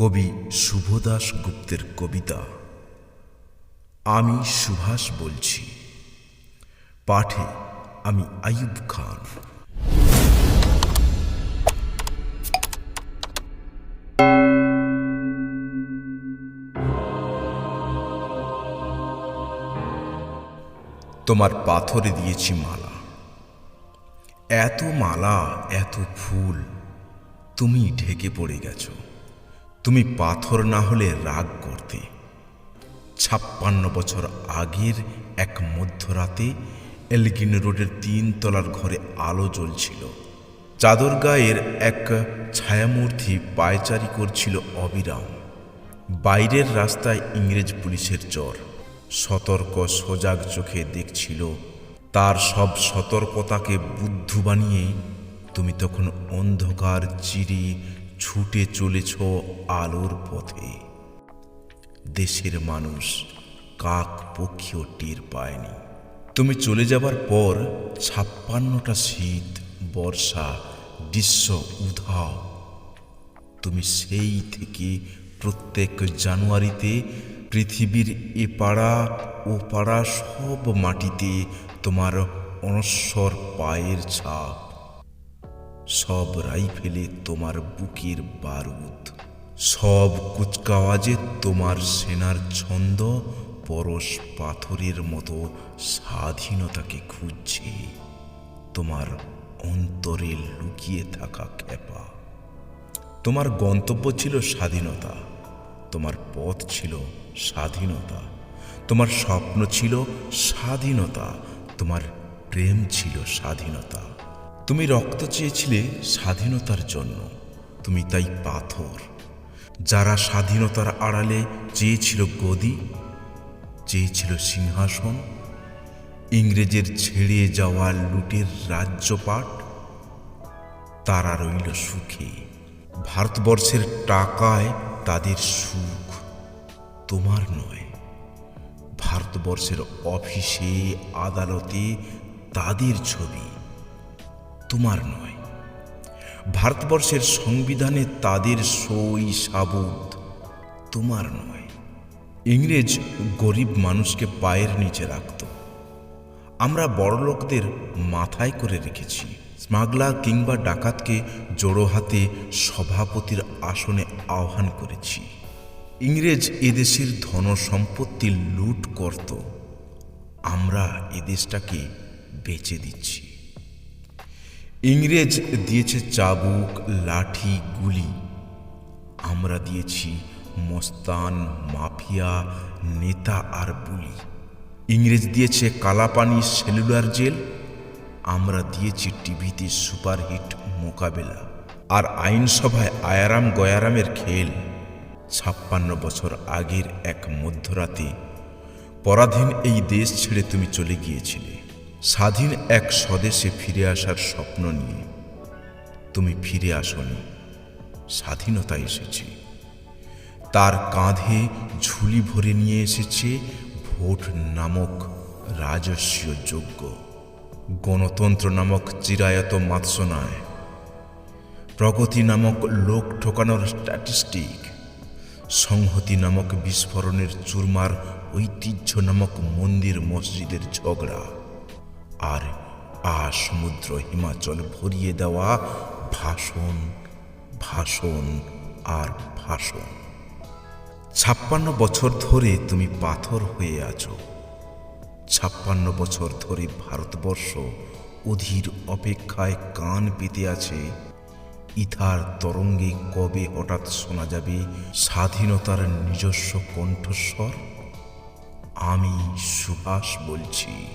কবি শুভদাস গুপ্তের কবিতা। আমি সুভাষ বলছি। পাঠে আমি আইয়ুব খান। তোমার পাথরে দিয়েছি মালা। এত মালা, এত ফুল, তুমি ঢেকে পড়ে গেছো। তুমি পাথর না হলে রাগ করতে। ছাপ্পান্ন বছর আগের এক মধ্যরাতে এলগিন রোডের তিন তলার ঘরে আলো জ্বলছিল। চাদর গায়ের এক ছায়ামূর্তি পায়চারি করছিল অবিরাম। বাইরের রাস্তায় ইংরেজ পুলিশের চর সতর্ক সজাগ চোখে দেখছিল, তার সব সতর্কতাকে বুদ্ধ বানিয়ে তুমি তখন অন্ধকার, চিরি ছুটে চলেছ আলোর পথে। দেশের মানুষ কাক পক্ষীও টের পায়নি। তুমি চলে যাবার পর ছাপ্পান্নটা শীত, বর্ষা, গ্রীষ্ম, উধাও। তুমি সেই থেকে প্রত্যেক জানুয়ারিতে পৃথিবীর এ পাড়া, ও পাড়া সব মাটিতে তোমার অনশ্বর পায়ের ছাপ। সব রাইফেলে তোমার বুকের বারুদ। সব কুচকাওয়াজে তোমার সেনার ছন্দ পরশ পাথরের মতো স্বাধীনতাকে খুঁজছে। তোমার অন্তরে লুকিয়ে থাকা খেপা তোমার গন্তব্য ছিল স্বাধীনতা। তোমার পথ ছিল স্বাধীনতা। তোমার স্বপ্ন ছিল স্বাধীনতা। তোমার প্রেম ছিল স্বাধীনতা। তুমি রক্ত চেয়েছিলে স্বাধীনতার জন্য। তুমি তাই পাথর। যারা স্বাধীনতার আড়ালে চেয়েছিল গদি, চেয়েছিল সিংহাসন, ইংরেজের ছেড়ে যাওয়া লুটের রাজ্যপাট, তারা রইল সুখে। ভারতবর্ষের টাকায় তাদের সুখ তোমার নয়। ভারতবর্ষের অফিসে, আদালতে তাদের ছবি তোমার নয়। ভারতবর্ষের সংবিধানে তাদের সই সাবুদ তোমার নয়। ইংরেজ গরিব মানুষকে পায়ের নিচে রাখত। আমরা বড়লোকদের মাথায় করে রেখেছি। স্মাগলার কিংবা ডাকাতকে জোড়ো হাতে সভাপতির আসনে আহ্বান করেছি। ইংরেজ এদেশের ধন সম্পত্তি লুট করত। আমরা এদেশটাকে বেচে দিচ্ছি। ইংরেজ দিয়েছে চাবুক, লাঠি, গুলি। আমরা দিয়েছি মস্তান, মাফিয়া, নেতা আর বুলি। ইংরেজ দিয়েছে কালাপানি, সেলুলার জেল। আমরা দিয়েছি টিভিতে সুপারহিট মোকাবেলা। আর আইনসভায় আয়ারাম গয়ারামের খেল। ছাপ্পান্ন বছর আগের এক মধ্যরাতে, পরাধীন এই দেশ ছেড়ে তুমি চলে গিয়েছিলে। স্বাধীন এক স্বদেশে ফিরে আসার স্বপ্ন নিয়ে। তুমি ফিরে আসনি। স্বাধীনতা এসেছে। তার কাঁধে ঝুলি ভরে নিয়ে এসেছে ভোট নামক রাজস্বীয় যোগ্য গণতন্ত্র নামক চিরায়ত মাৎসনায়। প্রগতি নামক লোক ঠোকানোর স্ট্যাটিস্টিক সংহতি নামক বিস্ফোরণের চুরমার ঐতিহ্য নামক মন্দির মসজিদের ঝগড়া। আর সমুদ্র হিমাচল ভরিয়ে দেওয়া ভাষণ ভাষণ আর ভাষণ। ছাপ্পান্ন বছর ধরে তুমি পাথর হয়ে আছো। ছাপ্পান্ন বছর ধরে ভারতবর্ষ অধীর অপেক্ষায় কান পেতে আছে। ইথার তরঙ্গে কবে হঠাৎ শোনা যাবে স্বাধীনতার নিজস্ব কণ্ঠস্বর? আমি সুভাষ বলছি।